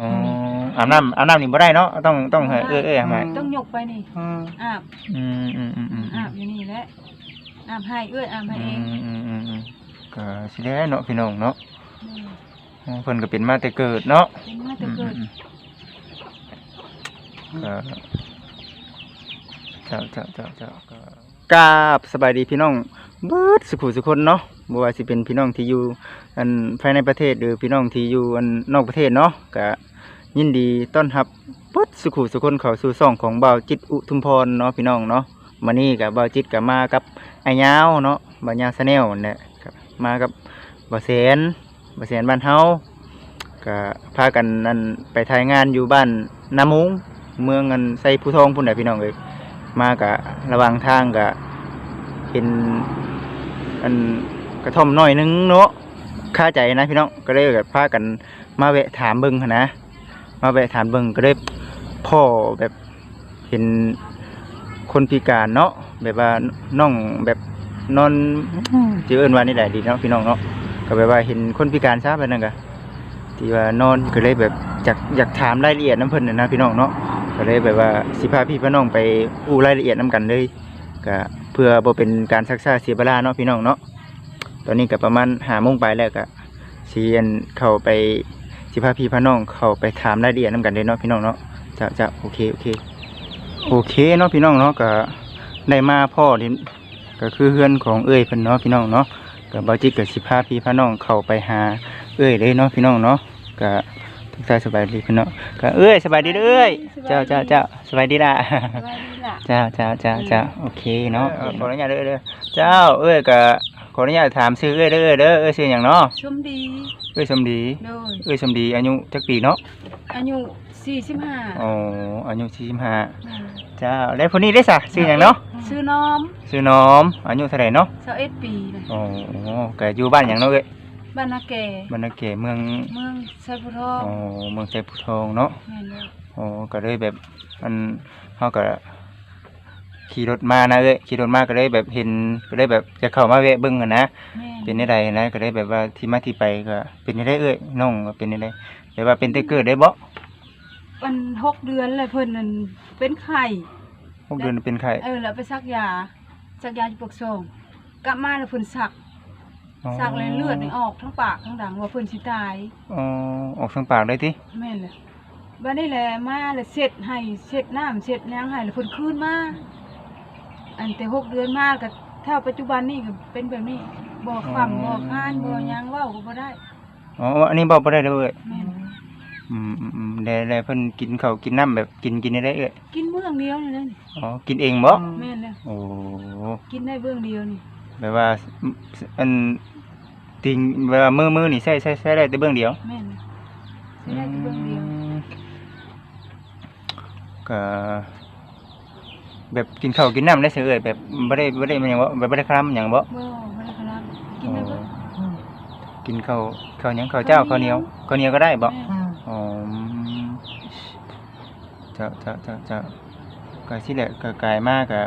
อ๋ออาบน้ำอาบน้ำนี่บ่ได้เนาะต้องต้องให้เอ้ยเอ้ยให้ต้องยกไปนี่อืมอาบอืมอืมอืมอืมอาบอยู่นี่แหละอาบให้เอ้ยอาบให้อืเองมอืมอืมอืมก็สิได้เนาะพี่น้องเนาะอืมอ๋อเพิ่นก็เป็นมาแต่เกิดเนาะเป็นมาแต่เกิดอืมอืมก็เจ้าเจ้าเจ้าเจ้าก็กราบสบายดีพี่น้องเบิดสุขุสุคนเนาะ บ่ว่าสิเป็นพี่น้องที่อยู่อันภายในประเทศหรือพี่น้องที่อยู่อันนอกประเทศเนาะก็ยินดีต้อนรับเบิดสุขุสุคนเข้าสู่ช่องของบ่าวจิตอุทุมพรเนาะพี่น้องเนาะมานี่กับบ่าวจิตก็มากับไอ้ยาวเนาะบ่าวยาวชาแนลเนั่นแหละครับมากับบ่าวแสนบ่าวแสนบ้านเฮาก็พากันนั่นไปถ่ายงานอยู่บ้านนามุงเมืองกันใส่ผู้ทองพุ่นแหละพี่น้องเลยมากะระว่างทางกะเห็นอัน กระท่อมน้อยหนึงเนาะค่าใจนะพี่น้องก็เลยแบบพากันมาแวะถามเบิ้งนะ มาแวะถามเบิ้งก็เลยพ่อแบบเห็นคนพิการเนาะแบบว่าน้องแบบนอนเจอเอินว่านี่แหละดีเนาะพี่น้องเนาะก็แบบว่าเห็นคนพิการซะไปนั่นกะที่ว่านอนก็เลยแบบอยากอยากถามรายละเอียดน้ำเพิ่นน่ะนะพี่น้องเนาะก็เลยแบบว่าสิพาพี่พี่น้องไปอู้รายละเอียดน้ำกันเลยก็เพื่อบ่เป็นการซักซ่าเสียเวลาเนาะพี่น้องเนาะ ตอนนี้ก็ประมาณหาโมงไปแล้วก็สิอันเข้าไปสิพาพี่พี่น้องเข้าไปถามรายละเอียดน้ำกันเลยเนาะพี่น้องเนาะจะจะโอเคโอเคโอเคเนาะพี่น้องเนาะก็ได้มาพ่อที่ก็คือเพื่อนของเอ้ยเพิ่นเนาะพี่น้องเนาะก็บ่จิตก็สิพาพี่พี่น้องเข้าไปหาเอ้ยเลยเนาะพี่น้องเนาะก็ทุกท่านสบายดีพี่น้องก็เอ้ยสบายดีเด้อเอ้ยเจ้าเจ้าเจ้าสบายดีล่ะสบายดีล่ะเจ้าเจ้าเจ้าเจ้าโอเคเนาะขออนุญาตเด้อเด้อเจ้าเอ้ยก็ ขออนุญาตถามชื่อเอ้ยเด้อเด้อเอ้ยชื่อหยังเนาะชมดีเอ้ยสมดี โดยเอ้ยสมดี อายุจักปีเนาะอายุ45อ๋ออายุ45เจ้าแล้วคนนี้ได้ซะชื่อหยังเนาะชื่อน้อมชื่อน้อม อายุเท่าไหร่เนาะ21ปีนะอ๋อก็อยู่บ้านหยังเนาะเอ้ยบ้านนาแก่บ้านนาเกเมืองเมืองไซพุทองอ๋อเมืองไชยพุทองเนาะแม่นแล้วอ๋อก็เลยแบบมันเขาก็ ขี่รถมานะเอ้ยขี่รถมาก็เลยแบบเห็นก็เลยแบบจะเข้ามาแวะเบิ่งกันนะแม่นเป็นได้ใดนะก็เลยแบบว่าที่มาที่ไปก็เป็นได้เอ้ยน้องก็เป็นได้แบบว่าเป็นแต่เกิดได้บ่วันหกเดือนเลยเพิ่นนั่นเป็นไข้หกเดือนเป็นไข้เออแล้วไปซักยาซักยาอยู่ปกซองกลับมาแล้วเพิ่นสักอ๋อสักเลยเลือดนี่ออกทั้งปากทั้งดังว่าเพิ่นสิตายอ๋อออกทางปากได้ติแม่นเลยบัดนี้แหละมาแล้วเสร็จให้เสร็จน้ำเสร็จหยังให้แล้วเพิ่นคืนมา อันแต่หกเดือนมาก็เท่าปัจจุบันนี่ก็เป็นแบบนี้บ่ความบ่ค้านบ่หยังเว้าก็บ่ได้อ๋ออันนี้บอกบ่ได้เลยเอ้ยแม่นอืมอืมอืมแล้วแล้วเพิ่นกินข้าวกินน้ำแบบกินกินได้เอ้ยกินเบื้องเดียวนี่นะนี่อ๋อกินเองบ่แม่นแล้วโอ้กินได้เบื้องเดียวนี่แบบว่าอันติงแบบว่ามือมือนี่ใช้ใช้ใช้ได้แต่เบื้องเดียว แม่นแล้วใช้ได้แต่เบื้องเดียวก็ แบบกินข้าวกินน้ำได้เฉยแบบไม่ได้ไม่ได้มันหยังบ่แบบไม่ได้คลำอย่างบ่บ่บ่ได้ขนาดกินได้เบิ่งกินข้าวข้าวหยังข้าวเจ้าข้าวเหนียวข้าวเหนียวก็ได้บ่แม่นอ๋อเจ้าเจ้าเจ้าเจ้าก็สิแหละก็กลายมากก็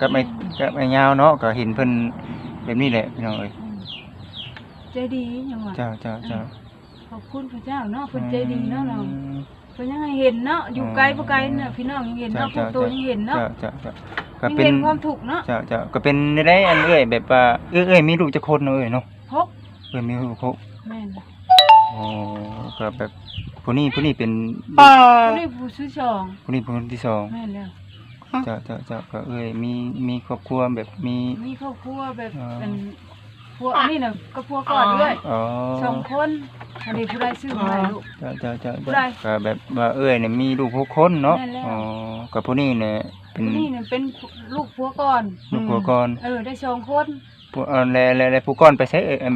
ก็ไม่ก็ไม่ยาวเนาะก็เห็นเพิ่นแบบนี้แหละพี่น้องเอ้ยอืมใจดีหยังวะเจ้าเจ้าเจ้าขอบคุณพระเจ้าเนาะเพิ่นใจดีเนาะเราอืม เพิ่นยังให้เห็นเนาะอยู่ไกลบ่ไกลน่ะพี่น้องยังเห็นเนาะพวกตัวยังเห็นเนาะเจ้าเจ้าเจ้าก็ยังเป็นเห็นความถูกข์เนาะเจ้าเจ้าก็เป็นได้อันเอ้ยแบบว่าเอ้ยเอ้ยมีลูกจักคนเนาะเอ้ยเนาะพกเอ้ยมีลูกครบแม่นโอ้ก็แบบผู้นี้ผู้นี้เป็นผู้นี้ผู้ชื่อสองผู้นี้เป็นคนที่สองแม่นแล้วเจ้าเจ้าเจ้าก็เอ้ยมีมีครอบครัวแบบมีมีครอบครัวแบบอ๋อเป็น พวกนี่น่ะก็พวกก่อนด้วยอ๋อสองคนอันนี้ผู้ใดซื้อมาให้ลูก เจ้าเจ้าเจ้าผู้เจ้าใดก็แบบว่าเอ้ยเนี่ยมีลูกหกคนเนาะแม่นแล้วอ๋อกับผู้นี้เนี่ยเป็นผู้นี่น่ะเป็นลูกผัวก่อน ลูกผัวก่อนเออได้สองคนผู้เออแล้วแล้วแล้วผู้ก่อนไปใช้เอ้ยเอิ่ม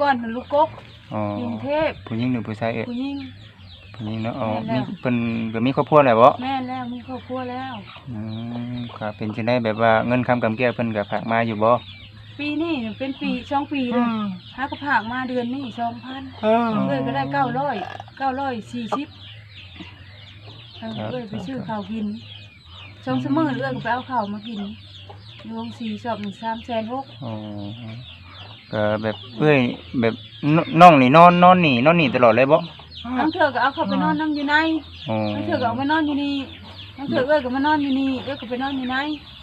ก่อนเป็นลูกกกอ๋ออยู่กรุงเทพผู้หญิงหรือผู้ชายเอ้ยผู้หญิง ผู้หญิงเนาะอ๋อแม่มีนแล้วเพิ่นก็มีครอบครัวแล้วบ่แม่นแล้วมีครอบครัวแล้ว อืมก็เป็นจังได๋แบบว่าเงินคำกำเกี้ยเพิ่นก็ฝากมาอยู่บ่ ปีนี้เป็นปีสองปีเลยหาก็ผากมาเดือนนี้สองพันอเอ้ยก็ได้เก้าร้อยเก้าร้อยสี่สิบเออเอ้ยไปซื้อข้าวกินสองสามมื้อเอ้ยก็ไปเอาข้าวมากินรวมสี่สอบหนึ่งสามแสนหกอ๋อก็แบบเอ้ยแบบนน้องนี่นอนนอนนี่นอนนี่ตลอดเลยบ่บางเถื่อก็เอาเขาไปนอนนั่งอยู่ในอ๋อบางเถื่อก็เอามานอนอยู่นี่บางเถื่อเอ้ยก็มานอนอยู่นี่เอ้ยก็ไปนอนอยู่ใน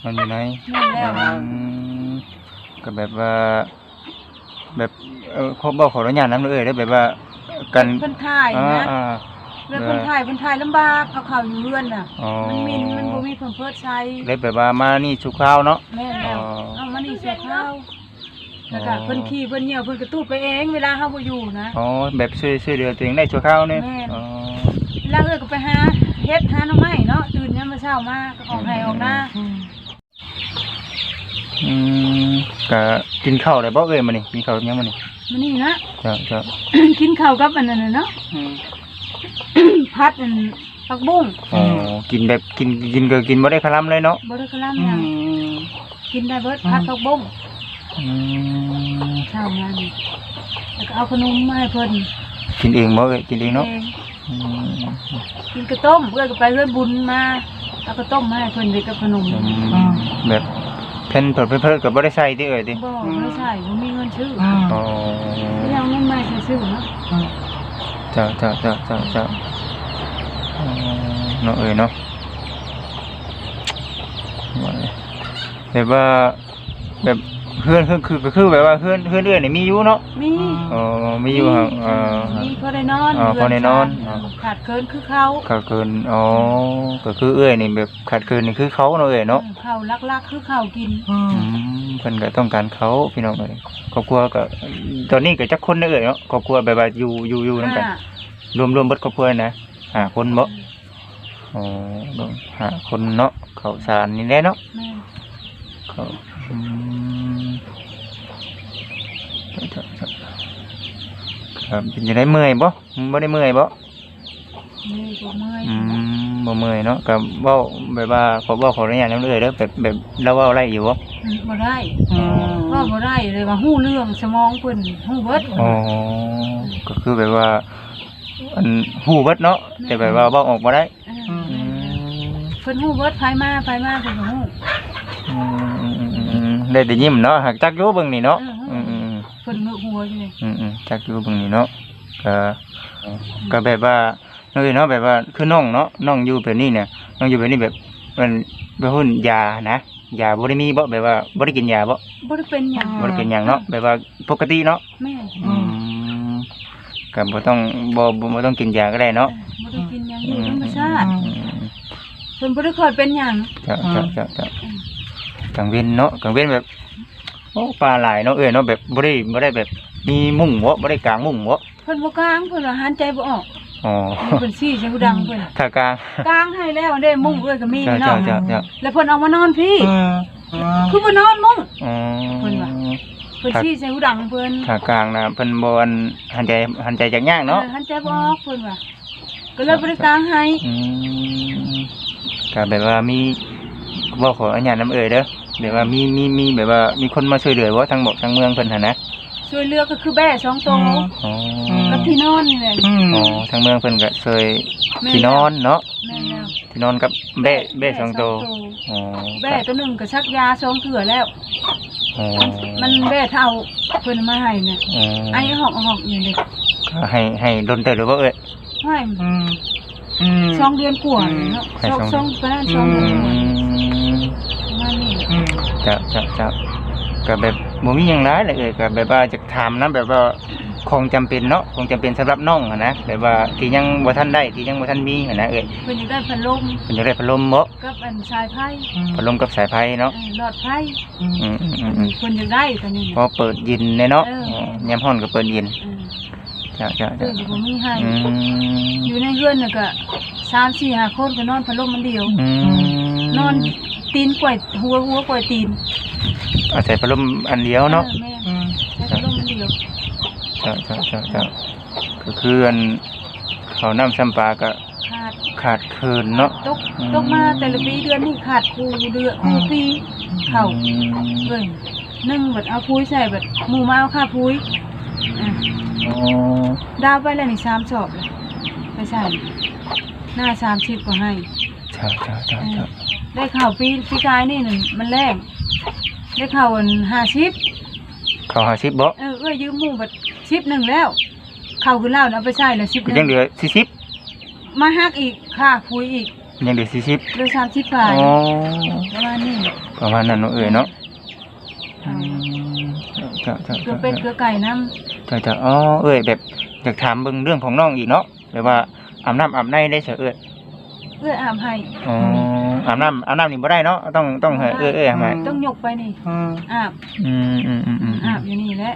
มันอยู่ไหนนั่นแล้วอืม ก็แบบว่า แบบเออเขาบอกขออนุญาตนำเด้อเด้อแบบว่า กันเพิ่นถ่ายอ่านะอ่าเวลาเพิ่นถ่ายเพิ่นถ่ายลำบากเขาเข้าอยู่เรือนน่ะ อ๋อ มันมินมันบ่มีเพิ่นเพิดใช้เลยแบบว่ามานี่ชุกข้าวเนาะ แม่นแล้วอ๋อเอามานี่เสียข้าวแล้วก็อ๋อ เพิ่นขี่เพิ่นเหยียวเพิ่นกระตูดไปเองเวลาเฮาบ่อยู่นะ อ๋อแบบช่วยช่วยเหลือตัวเองได้ชุกข้าวเนี่ยแม่น อ๋อเวลาเอ้ยก็ไปหาเฮ็ดหาหน่อไม้เนาะตื่นยามมื้อเช้ามาก็ออกให้ออกหน้า อืมก็กินข้าวได้บ่เอ้ยมื้อนี้กินข้าวยังมื้อนี้มื้อนี้นะ จ้ะจ้ะกินข้าวกับอันนั้นน่ะเนาะ พัดอันผักบุ้งอ๋อกินแบบกินกินก็กินบ่ได้คลำเลยเนาะบ่ได้กะลำหยังกินได้เบิดพัดผักบุ้งอืมเช้ามานี่แล้วก็เอาขนมมาให้เพิ่นกินเองบ่เอ้ยกินเองเนาะเองอืมกินกระต้มเพื่อนก็ไปเพื่อนบุญมาเอากระต้มมาให้เพิ่นไปกับขนมอืมแบบเพิ่นเพิ่นเพิ่นเพิ่นก็บ่ได้ใส่ติเอ้ยติบ่ไม่ใช่บ่มีเงินซื้ออ๋อไม่เอาเงินมาให้ซื้อเนาะจ้ะจ้ะจ้ะจ้ะจ้ะอ๋อเนาะเอ้ยเนาะว่าเลยแบบว่าแบบ เพื่อนเพื่อนคือก็คือแบบว่าเพื่อนเพื่อนเอื้อนนี่มีอยู่เนาะมีอ๋อมีอยู่ห่างเอ่อมีพอได้นอนอ๋อพอได้นอนเดือ๋อชาติขาดเคินคือเขาขาดเกินอ๋อก็คือเอื้อยนี่แบบขาดเกินนี่คือเขาเนาะเอ้ยเนาะเขาลักๆคือเขากินอืมเพิ่นก็ต้องการเขาพี่น้องเอ้ยครอบครัวก็ตอนนี้ก็จักคนเด้อเอ้ยเนาะครอบครัวแบบว่าอยู่อยู่อยู่นำกันอ่ารวมรวมเบิดครอบครัวนะห้าคนบ่อ๋อบ่ห้าคนเนาะข้าวสารนี่แหละเนาะแม่ข้าวอืม ครับเป็นจังไดเมื่อยบ่บ่ได้เมื่อยบ่แม่ก็เมื่อยอืมบ่เมื่อยเนาะก็เว้าแบบว่าขอเว้าขออนุญาตนำเด้อเด้อแบบแบบเราเว้าไรอยู่บ่อืมบ่ได้ว่าบ่ได้เลยว่าฮู้เรื่องสมองเพิ่นฮู้เบิดอ๋อก็คือแบบว่าอันหูเบิดเนาะแต่แบบว่าเว้าออกบ่ได้เอออืมเพิ่นฮู้เบิดไผมาไผมาเพิ่นก็ฮู้อืมอืมอืมอืมได้แต่ยิ้มเนาะหากจักอยู่เบิ่งนี่เนาะ เออือมอืมอืมเพิ่นงึกหัวอยู่เลยอืมอืมจักอยู่เบิ่งนี่เนาะก็ก็แบบว่าเอ้ยเนาะแบบว่าคือน้องเนาะน้องอยู่แบบนี้เนี่ยน้องอยู่แบบนี้แบบมันเป็นหุ่นยานะยาบ่ได้มีบ่แบบว่าบ่ได้กินยาบ่บ่ได้เป็นหยังบ่ได้เป็นหยังเนาะแบบว่าปกติเนาะแม่อืมก็บ่ต้องบ่บ่บ่ต้องกินยาก็ได้เนาะบ่ได้กินหยังอยู่ธรรมชาติอืมเพิ่นบ่ได้ค่อยเป็นหยังจะจะจะจะกลางเว้นเนาะกลางเว้นแบบ โอ้ปลาหลายเนาะเอ้ยเนาะแบบบ่ได้บ่ได้แบบ มีมุ้งบ่บ่ได้กลางมุ้งบ่เพิ่นบ่กลางเพิ่นว่าหันใจบ่ออกอ๋อเพิ่นซี่ใส่หูดังเพิ่นถ้ากลางกลางให้แล้วเด้มุ้งเอ้ยก็มีจะเนาะจะจะจะแล้วเพิ่นเอามานอนพี่คือบ่นอนมุ้งอ๋อเพิ่นว่า เพิ่นซี่ใส่หูดังเพิ่นถ้ากลางนะเพิ่นบ่อันหันใจหันใจจักยากเนาะ ออหันใจบ่ออกเพิ่นว่าก็เลยบ่ได้กลางให้ อืมก็แบบว่ามีบ่ขออนุญาตนํเอ้ยเด้อ แบบว่ามีมีมีแบบว่ามีคนมาช่วยเหลือบ่ทั้งบอกทั้งเมืองเพิ่นหั่นนะช่วยเหลือก็คือแบ่สองตัวอ๋อกับที่นอนนี่แหละอ๋อทั้งเมืองเพิ่นก็เคยแม่ที่นอนเนาะแม่นแล้วที่นอนกับแบ่แบ่สองตัวอ๋อแบ่ตัวหนึงก็ชักยาสองเถื่อแล้ว อ๋อมันแบ่เท่าเพิ่นเอามาให้เนี่ยอ๋อไอ้หอกหอกอยู่เด็กก็ให้ให้ดนเตอร์หรือว่าเอ้ย ให้สองเดือนกว่าเลยเนาะให้สองสองสองประมาณสองเดือนกว่าประมาณนี้จะจะจะก็แบบบ่มีหยังหลายเลยเอ้ยก็แบบว่าจะถามนะแบบว่าของจำเป็นเนาะของจำเป็นสำหรับน้องอะนะแบบว่าที่ยังบ่ทันได้ที่ยังบ่ทันมีอะนะเอ้ยเพิ่นอยากได้พัดลมเพิ่นจะได้พัดลมบ่กับอันสายไพ่พัดลมกับสายไฟเนาะเออหลอดไพ่อืมอืมอืมอืมเพิ่นอยากได้ตัวนี้พอเปิดเย็นเลยเนาะเอออ๋อยามร้อนก็เปิดเย็นเออจะจะเพิ่จะนก็บ่มีให้อืมอยู่ในเรือนน่ะก็สามสี่ห้าคนก็นอนพัดลมมันเดียว อืมนอน ตีนกวยหัวหัวกวยตีนอาศัยพัดลมอันเดียวเนาะออแม่ใช้พัดลมมันเดียวจะจะจะจะก็คืออันเขาวน้ำซ้ำปลาก็ขาดขาดเคินเนาะ ตกตกมาแต่ละปีเดือนนี้ขาดครูเดือนครูปีเข้าอืมเอ้ยนึ่งบัดเอาพุ้ยใส่บัดหมูมาเอาค่าพุ้ยอะอ๋อดาวไปแล้วนี่สามสอบเลยไปใส่หน้าสามสิบก็ให้จ้าจ้าจ้าจ้า ได้ข่าวปีปีกายนี่หนึ่งมันแรงได้ข่าวอันห้าสิบเขาหาชิปบ่เออเอ้ยยืมหมูบัดสิบหนึ่งแล้วเข้าขึ้นแล้วนะเอาไปใช้แล้ว10ก็ยังเหลือ40มาฮักอีกค่าคุยอีกยังเหลือ40เหลือ30บาทอ๋อประมาณนี้ประมาณนั้นเนาะเอ้ยเนาะอืมจ้ะจ้ะเกลือจ้ะเป็ดเกลือไก่น้จ้ะจ้ะอ๋อเอ้ยแบบอยากถามเบิ่งเรื่องของน้องอีกเนาะแบบว่าอาบน้ำอาบในได้เฉยเอ้ยำเอื้ออาบให้อ๋ออาบน้ำอาบน้ำนี่บ่ได้เนาะต้องต้องให้เอ้ยเอ้ยอาบให้ต้องยกไปนี่อืมอาบอืมอืมอืมอืมอาบอยู่นี่แหละ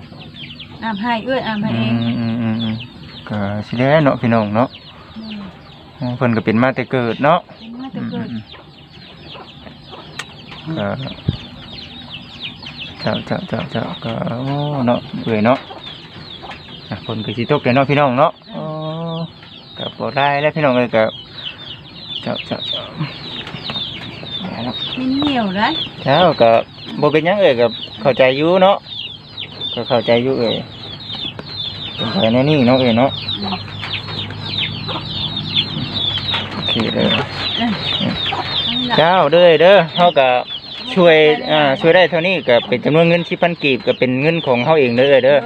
อาบให้เอื้ออาบให้อืเองมอืมอืมอืมก็สิได้เนาะพี่น้องเนาะอ๋อเพิ่นก็เป็นมาแต่เกิดเนาะเป็นมาแต่เกิดก็เจ้าเจ้าเจ้าเจ้าก็โอ้เนาะเอ้ยเนาะอะเพิ่นก็สิตกเลยเนาะพี่น้องเนาะอ๋อก็บ่ได้แล้วพี่น้องเอ้ยก็เจ้าเจ้าเจ้า เอาเนาะมันเหนียวได้เจ้าก็บ่เป็นหยังเอ้ยก็เข้าใจอยู่เนาะก็เข้าใจอยู่เอ้ยเป็นไปในนี่เนาะเอ้ยเนาะโอเคเด้อเจ้าเด้อเด้อเฮาก็ช่วยอ่าช่วยได้เท่านี้ก็เป็นจำนวนเงิน10,000กีบก็เป็นเงินของเฮาเองเด้อเด้อ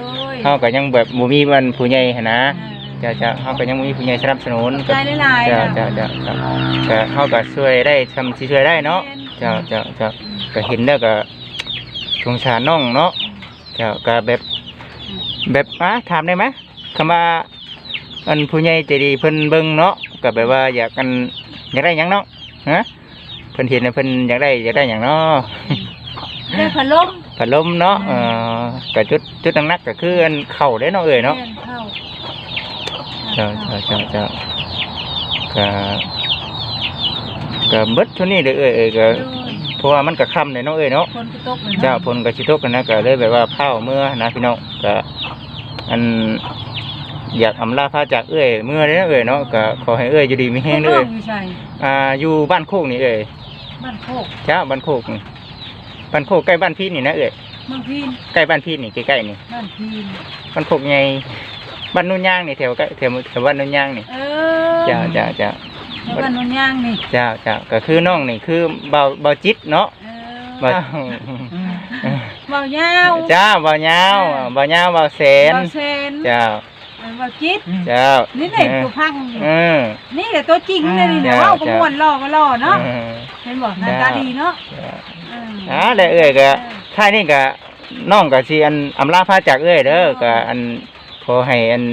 เฮาก็ยังแบบบ่มีวันผู้ใหญ่หันนะเจ้าเจ้าเฮาก็ยังบ่มีผู้ใหญ่สนับสนุนก็ใจหลายๆเจ้านะเจ้าเจ้าเจ้าก็เฮาก็ช่วยได้ทำสิช่วยได้เนาะเจ้าเจ้าเจ้าก็เห็นแล้วก็สงสารน้องเนาะเจ้าก็แบบแบบอะถามได้ไหมคำว่าอันผู้ใหญ่ใจดีเพิ่นเบิ่งเนาะก็แบบว่าอยากกันอยากได้หยังเนาะฮะเพิ่นเห็นแล้วเพิ่นอยากได้อยากได้หยังเนาะได้พัดลมพัดลมเนาะเอ่อก็จุดจุดหนักๆก็คืออันเข้าได้เนาะเอ้ยเนาะแม่เข้า เจ้าเจ้าเจ้าเจ้าก็ก็เบิดเท่านี้เด้อเอ้ยเอ้ยก็เพราะว่ามันก็ค่ำเลยเนาะเอ้ยเนาะคนก็ตกเลยเจ้าฝนก็สิตกกันนะก็เลยแบบว่าเผาเมื่อนะพี่น้องก็อันอยากอำลาพาจากเอ้ยเมื่อเลยนะเอ้ยเนาะก็ขอให้เอ้ยอยู่ดีมีแห้งคนเด้น้อออยู่ใส่อ่าอยู่บ้านโคกนี่เอ้ยบ้านโคกเจ้าบ้านโคกนี่บ้านโคกใกล้บ้านพี่นี่นะเอ้ยเมืองพีนใกล้บ้านพี่นี่ใกล้ๆนี่บ้านพีนบ้านโคกใหญ่ บ้านนุ่นย่างนี่แถวใกล้แถวแถวบ้านนุ่นย่างนี่ เออเจ้าเจ้าเจ้าแล้วบ้านนนย่างนี่ เจ้าเจ้าก็คือน้องนี่คือเบาเบาจิตเนาะเอเบาอเบายาวเจ้าเบาเงาวเบาเงาวเบาแสนเบาเซนเจ้าเออเบาจิตเจ้า นี่นี่ไหนตัวพังอยู่เออนี่แหละตัวจริงเลยนี่เจ้าเนาะเว้าก็เจ้าม่วนล่อก็ล่อเนาะเออเห็นบ่หน้าตาดีเนาะเจ้าเอออ่าแล้วเอ้ยก็ท้ายนี่ก็น้องก็สิอันอำลาพาจากเอ้ยเด้อก็อัน ขอให้อัน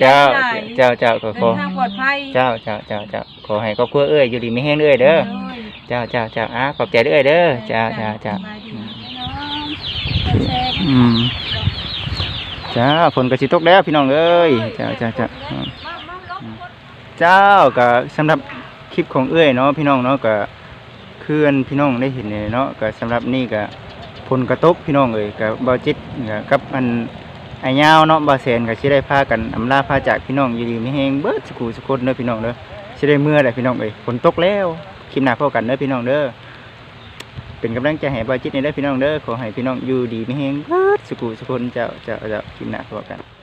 เจ้าเจ้าเจ้าก็ขเดิอนทางปลอดภัยเจ้าเจ้าเจ้าเจ้าขอให้ครอบครัวเอ้ยอยู่ดีมีแห้งเอ้ยเด้อโยเจ้าเจ้าเจ้าอะขอบใจเด้อเด้อเจ้าเจ้าเจ้าสบยดีเนาะเซนอืมจ้าฝนก็สิตกแล้วพี่น้องเอ้ยเจ้าเจ้าเจ้าอืมเจ้าก็สำหรับคลิปของเอ้ยเนาะพี่น้องเนาะก็คืออันพี่น้องได้เห็นเนี่ยเนาะก็สำหรับนี่ก็ผลกระทบพี่น้องเอ้ยก็บ่จิตก็กับอัน ไอ้ยาวเนาะบาเซนกับชิได้พากันอำลาพาจากพี่น้องอยู่ดีมีแฮงเบิดสกูสกุลเด้อพี่น้องเด้อชิได้เมื่อได้พี่น้องเอ้ยฝนตกแล้วคลิปหน้าพบกันเด้อพี่น้องเด้อเป็นกำลังใจให้บาจิตในเด้อพี่น้องเด้อขอให้พี่น้องอยู่ดีไม่แห้งเบิดสุขุสุคนเจ้าเจ้าเจ้ากินหนักพอกัน